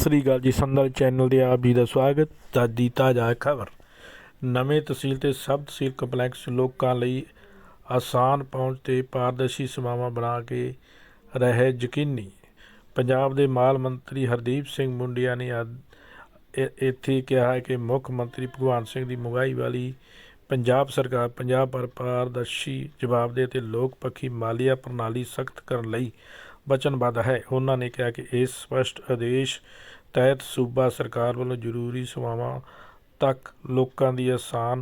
ਸਤਿ ਸ੍ਰੀ ਅਕਾਲ ਜੀ ਸੰਦਲ ਚੈਨਲ ਦੇ ਆਪ ਜੀ ਦਾ ਸਵਾਗਤ ਅੱਜ ਦੀ ਤਾਜ਼ਾ ਖਬਰ। ਨਵੇਂ ਤਹਿਸੀਲ ਤੇ ਸਬ ਤਹਿਸੀਲ ਕੰਪਲੈਕਸ ਲੋਕਾਂ ਲਈ ਆਸਾਨ ਪਹੁੰਚ ਤੇ ਪਾਰਦਰਸ਼ੀ ਸੇਵਾਵਾਂ ਬਣਾ ਕੇ ਰਹੇ ਯਕੀਨੀ। ਪੰਜਾਬ ਦੇ ਮਾਲ ਮੰਤਰੀ ਹਰਦੀਪ ਸਿੰਘ ਮੁੰਡਿਆ ਨੇ ਅੱਜ ਇੱਥੇ ਕਿਹਾ ਹੈ ਕਿ ਮੁੱਖ ਮੰਤਰੀ ਭਗਵੰਤ ਸਿੰਘ ਦੀ ਮੁਗਾਈ ਵਾਲੀ ਪੰਜਾਬ ਸਰਕਾਰ, ਪੰਜਾਬ ਪਰ ਪਾਰਦਰਸ਼ੀ ਜਵਾਬਦੇਹ ਤੇ ਲੋਕ ਪੱਖੀ ਮਾਲੀਆ ਪ੍ਰਣਾਲੀ ਸਖਤ ਕਰਨ ਲਈ ਵਚਨਬੱਧ ਹੈ। ਉਹਨਾਂ ਨੇ ਕਿਹਾ ਕਿ ਇਸ ਸਪਸ਼ਟ ਆਦੇਸ਼ ਤਹਿਤ ਸੂਬਾ ਸਰਕਾਰ ਵੱਲੋਂ ਜ਼ਰੂਰੀ ਸੇਵਾਵਾਂ ਤੱਕ ਲੋਕਾਂ ਦੀ ਆਸਾਨ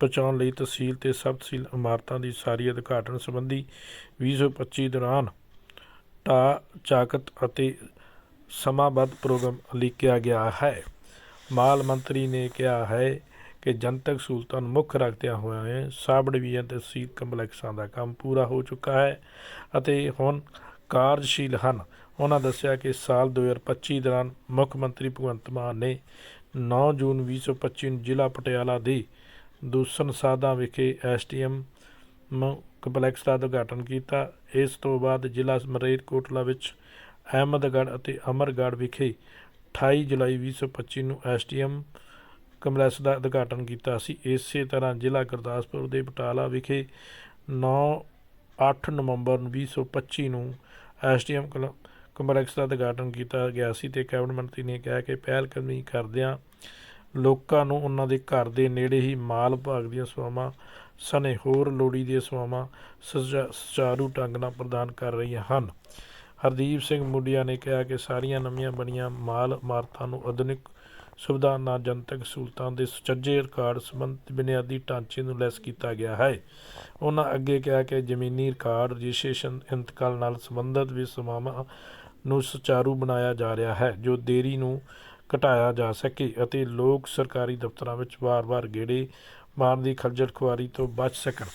ਪਹੁੰਚਾਉਣ ਲਈ ਤਹਿਸੀਲ ਤੇ ਸਬ ਤਹਿਸੀਲ ਇਮਾਰਤਾਂ ਦੀ ਸਾਰੀ ਉਦਘਾਟਨ ਸੰਬੰਧੀ 2025 ਦੌਰਾਨ ਟਾ ਚਾਕਤ ਅਤੇ ਸਮਾਬੱਧ ਪ੍ਰੋਗਰਾਮ ਲਿਖਿਆ ਗਿਆ ਹੈ। ਮਾਲ ਮੰਤਰੀ ਨੇ ਕਿਹਾ ਹੈ ਕਿ ਜਨਤਕ ਸਹੂਲਤਾਂ ਨੂੰ ਮੁੱਖ ਰੱਖਦਿਆਂ ਹੋਇਆਂ ਸਬ ਡਿਵੀਜ਼ਨ ਤੇ ਤਹਿਸੀਲ ਕੰਪਲੈਕਸਾਂ ਦਾ ਕੰਮ ਪੂਰਾ ਹੋ ਚੁੱਕਾ ਹੈ ਅਤੇ ਹੁਣ ਕਾਰਜਸ਼ੀਲ ਹਨ। ਉਹਨਾਂ ਦੱਸਿਆ ਕਿ ਸਾਲ 2025 ਦੌਰਾਨ ਮੁੱਖ ਮੰਤਰੀ ਭਗਵੰਤ ਮਾਨ ਨੇ 9 ਜੂਨ 2025 ਨੂੰ ਜ਼ਿਲ੍ਹਾ ਪਟਿਆਲਾ ਦੇ ਦੂਸਨ ਸਾਦਾ ਵਿਖੇ ਐਸਟੀਐਮ ਕੰਪਲੈਕਸ ਦਾ ਉਦਘਾਟਨ ਕੀਤਾ। ਇਸ ਤੋਂ ਬਾਅਦ ਜ਼ਿਲ੍ਹਾ ਮਰੇਟਕੋਟਲਾ ਵਿੱਚ ਅਹਿਮਦਗੜ੍ਹ ਅਤੇ ਅਮਰਗੜ੍ਹ ਵਿਖੇ 28 ਜੁਲਾਈ 2025 ਨੂੰ ਐਸਟੀਐਮ ਕੰਪਲੈਕਸ ਦਾ ਉਦਘਾਟਨ ਕੀਤਾ ਸੀ। ਇਸੇ ਤਰ੍ਹਾਂ ਜ਼ਿਲ੍ਹਾ ਗੁਰਦਾਸਪੁਰ ਦੇ ਬਟਾਲਾ ਵਿਖੇ 9 8 ਨਵੰਬਰ ਨੂੰ 2025 ਨੂੰ ਐਸਟੀਐਮ ਕੰਪਲੈਕਸ ਦਾ ਉਦਘਾਟਨ ਕੀਤਾ ਗਿਆ ਸੀ ਤੇ ਕੈਬਨਿਟ ਮੰਤਰੀ ਨੇ ਕਿਹਾ ਕਿ ਪਹਿਲ ਕਦਮੀ ਕਰਦਿਆਂ ਲੋਕਾਂ ਨੂੰ ਉਹਨਾਂ ਦੇ ਘਰ ਦੇ ਨੇੜੇ ਹੀ ਮਾਲ ਵਿਭਾਗ ਦੀਆਂ ਸੇਵਾਵਾਂ, ਸਣੇ ਹੋਰ ਲੋੜੀ ਦੀਆਂ ਸੇਵਾਵਾਂ ਸੁਚਾ- ਸੁਚਾਰੂ ਢੰਗ ਨਾਲ ਪ੍ਰਦਾਨ ਕਰ ਰਹੀਆਂ ਹਨ। ਹਰਦੀਪ ਸਿੰਘ ਮੁੰਡਿਆ ਨੇ ਕਿਹਾ ਕਿ ਸਾਰੀਆਂ ਨਵੀਆਂ ਬਣੀਆਂ ਮਾਲ ਇਮਾਰਤਾਂ ਨੂੰ ਆਧੁਨਿਕ ਸੁਵਿਧਾ ਨਾਲ ਜਨਤਕ ਸਹੂਲਤਾਂ ਦੇ ਸੁਚੱਜੇ ਰਿਕਾਰਡ ਸੰਬੰਧਿਤ ਬੁਨਿਆਦੀ ਢਾਂਚੇ ਨੂੰ ਲੈਸ ਕੀਤਾ ਗਿਆ ਹੈ। ਉਹਨਾਂ ਅੱਗੇ ਕਿਹਾ ਕਿ ਜ਼ਮੀਨੀ ਰਿਕਾਰਡ ਰਜਿਸਟ੍ਰੇਸ਼ਨ ਇੰਤਕਾਲ ਨਾਲ ਸੰਬੰਧਿਤ ਵੀ ਸੇਵਾਵਾਂ ਨੂੰ ਸੁਚਾਰੂ ਬਣਾਇਆ ਜਾ ਰਿਹਾ ਹੈ, ਜੋ ਦੇਰੀ ਨੂੰ ਘਟਾਇਆ ਜਾ ਸਕੇ ਅਤੇ ਲੋਕ ਸਰਕਾਰੀ ਦਫ਼ਤਰਾਂ ਵਿੱਚ ਵਾਰ-ਵਾਰ ਗੇੜੇ ਮਾਰਨ ਦੀ ਖੱਜਲ ਖੁਆਰੀ ਤੋਂ ਬਚ ਸਕਣ।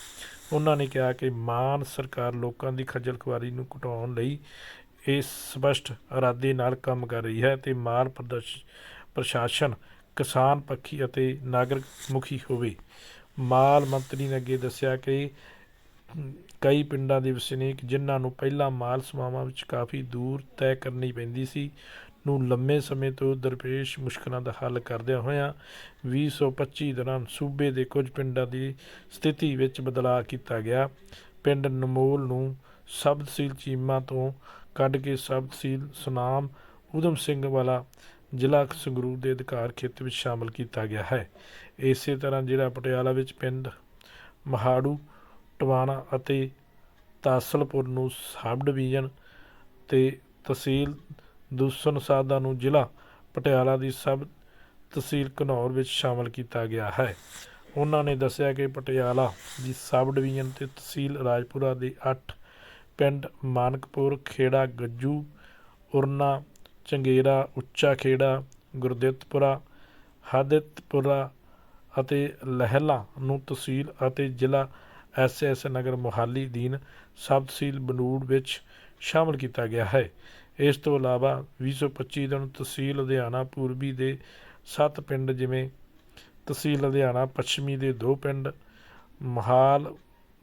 ਉਹਨਾਂ ਨੇ ਕਿਹਾ ਕਿ ਮਾਨ ਸਰਕਾਰ ਲੋਕਾਂ ਦੀ ਖੱਜਲ ਖੁਆਰੀ ਨੂੰ ਘਟਾਉਣ ਲਈ ਇਸ ਸਪਸ਼ਟ ਇਰਾਦੇ ਨਾਲ ਕੰਮ ਕਰ ਰਹੀ ਹੈ ਤੇ ਮਾਲ ਪ੍ਰਦਰਸ਼ ਪ੍ਰਸ਼ਾਸਨ, ਕਿਸਾਨ ਪੱਖੀ ਅਤੇ ਨਾਗਰਿਕ ਮੁਖੀ ਹੋਵੇ। ਮਾਲ ਮੰਤਰੀ ਨੇ ਅੱਗੇ ਦੱਸਿਆ ਕਿ ਕਈ ਪਿੰਡਾਂ ਦੇ ਵਸਨੀਕ ਜਿਨ੍ਹਾਂ ਨੂੰ ਪਹਿਲਾਂ ਮਾਲ ਸਮਾਵਾਂ ਵਿੱਚ ਕਾਫੀ ਦੂਰ ਤੈਅ ਕਰਨੀ ਪੈਂਦੀ ਸੀ, ਨੂੰ ਲੰਮੇ ਸਮੇਂ ਤੋਂ ਦਰਪੇਸ਼ ਮੁਸ਼ਕਲਾਂ ਦਾ ਹੱਲ ਕਰਦਿਆਂ ਹੋਇਆਂ 2025 ਦੌਰਾਨ ਸੂਬੇ ਦੇ ਕੁਝ ਪਿੰਡਾਂ ਦੀ ਸਥਿਤੀ ਵਿੱਚ ਬਦਲਾਅ ਕੀਤਾ ਗਿਆ। ਪਿੰਡ ਨਮੋਲ ਨੂੰ ਸਬ ਤਹਿਸੀਲ ਚੀਮਾ ਤੋਂ ਕੱਢ ਕੇ ਸਬ ਸੁਨਾਮ, ਊਧਮ ਸਿੰਘ ਵਾਲਾ ਜ਼ਿਲ੍ਹਾ ਸੰਗਰੂਰ ਦੇ ਅਧਿਕਾਰ ਖੇਤਰ ਵਿੱਚ ਸ਼ਾਮਲ ਕੀਤਾ ਗਿਆ ਹੈ। ਇਸੇ ਤਰ੍ਹਾਂ ਜ਼ਿਲ੍ਹਾ ਪਟਿਆਲਾ ਵਿੱਚ ਪਿੰਡ ਮਹਾੜੂ, ਟਵਾਣਾ ਅਤੇ ਤਾਸਲਪੁਰ ਨੂੰ ਸਬ ਡਿਵੀਜ਼ਨ ਤੇ ਤਹਿਸੀਲ ਦੂਸਨ ਸਾਦਾ ਨੂੰ ਜ਼ਿਲ੍ਹਾ ਪਟਿਆਲਾ ਦੀ ਸਬ ਤਹਿਸੀਲ ਘਨੌਰ ਵਿੱਚ ਸ਼ਾਮਲ ਕੀਤਾ ਗਿਆ ਹੈ। ਉਹਨਾਂ ਨੇ ਦੱਸਿਆ ਕਿ ਪਟਿਆਲਾ ਦੀ ਸਬ ਡਿਵੀਜ਼ਨ ਤੇ ਤਹਿਸੀਲ ਰਾਜਪੁਰਾ ਦੇ 8 ਪਿੰਡ ਮਾਨਕਪੁਰ, ਖੇੜਾ, ਗੱਜੂ, ਉਰਨਾ ਚੰਗੇਰਾ, ਉੱਚਾ ਖੇੜਾ, ਗੁਰਦਿੱਤਪੁਰਾ ਹਾਦਿਤਪੁਰਾ ਅਤੇ ਲਹਿਲਾ ਨੂੰ ਤਹਿਸੀਲ ਅਤੇ ਜ਼ਿਲ੍ਹਾ ਐਸਐਸ ਨਗਰ ਮੁਹਾਲੀ ਦੀਨ ਸਬ ਤਹਿਸੀਲ ਬਨੂੜ ਵਿੱਚ ਸ਼ਾਮਲ ਕੀਤਾ ਗਿਆ ਹੈ। ਇਸ ਤੋਂ ਇਲਾਵਾ 2025 ਦਿਨ ਤਹਿਸੀਲ ਲੁਧਿਆਣਾ ਪੂਰਬੀ ਦੇ 7 ਪਿੰਡ ਜਿਵੇਂ ਤਹਿਸੀਲ ਲੁਧਿਆਣਾ ਪੱਛਮੀ ਦੇ 2 ਪਿੰਡ, ਮਹਾਲ,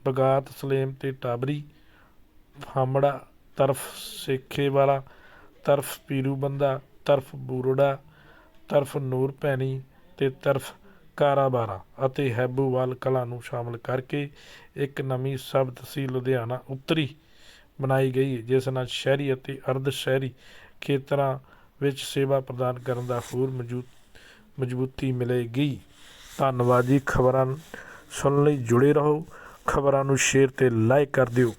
ਬਗਾਤ, ਸਲੇਮ ਤੇ ਟਾਬਰੀ, ਫਾਮੜਾ, ਤਰਫ ਸੇਖੇ ਵਾਲਾ ਤਰਫ ਪੀਰੂ ਬੰਦਾ, ਤਰਫ ਬੂਰੜਾ, ਤਰਫ ਨੂਰ ਭੈਣੀ ਤੇ ਤਰਫ ਕਾਰਾਬਾਰਾ ਅਤੇ ਹੈਬੂਵਾਲ ਕਲਾ ਨੂੰ ਸ਼ਾਮਲ ਕਰਕੇ ਇੱਕ ਨਵੀਂ ਸਬ ਤਹਿਸੀਲ ਲੁਧਿਆਣਾ ਉੱਤਰੀ ਬਣਾਈ ਗਈ, ਜਿਸ ਨਾਲ ਸ਼ਹਿਰੀ ਅਤੇ ਅਰਧ ਸ਼ਹਿਰੀ ਖੇਤਰਾਂ ਵਿੱਚ ਸੇਵਾ ਪ੍ਰਦਾਨ ਕਰਨ ਦਾ ਹੋਰ ਮੌਜੂਦ, ਮਜ਼ਬੂਤੀ ਮਿਲੇਗੀ। ਧੰਨਵਾਦ ਜੀ, ਖਬਰਾਂ ਸੁਣਨ ਲਈ ਜੁੜੇ ਰਹੋ, ਖਬਰਾਂ ਨੂੰ ਸ਼ੇਅਰ ਤੇ ਲਾਈਕ ਕਰ ਦਿਓ।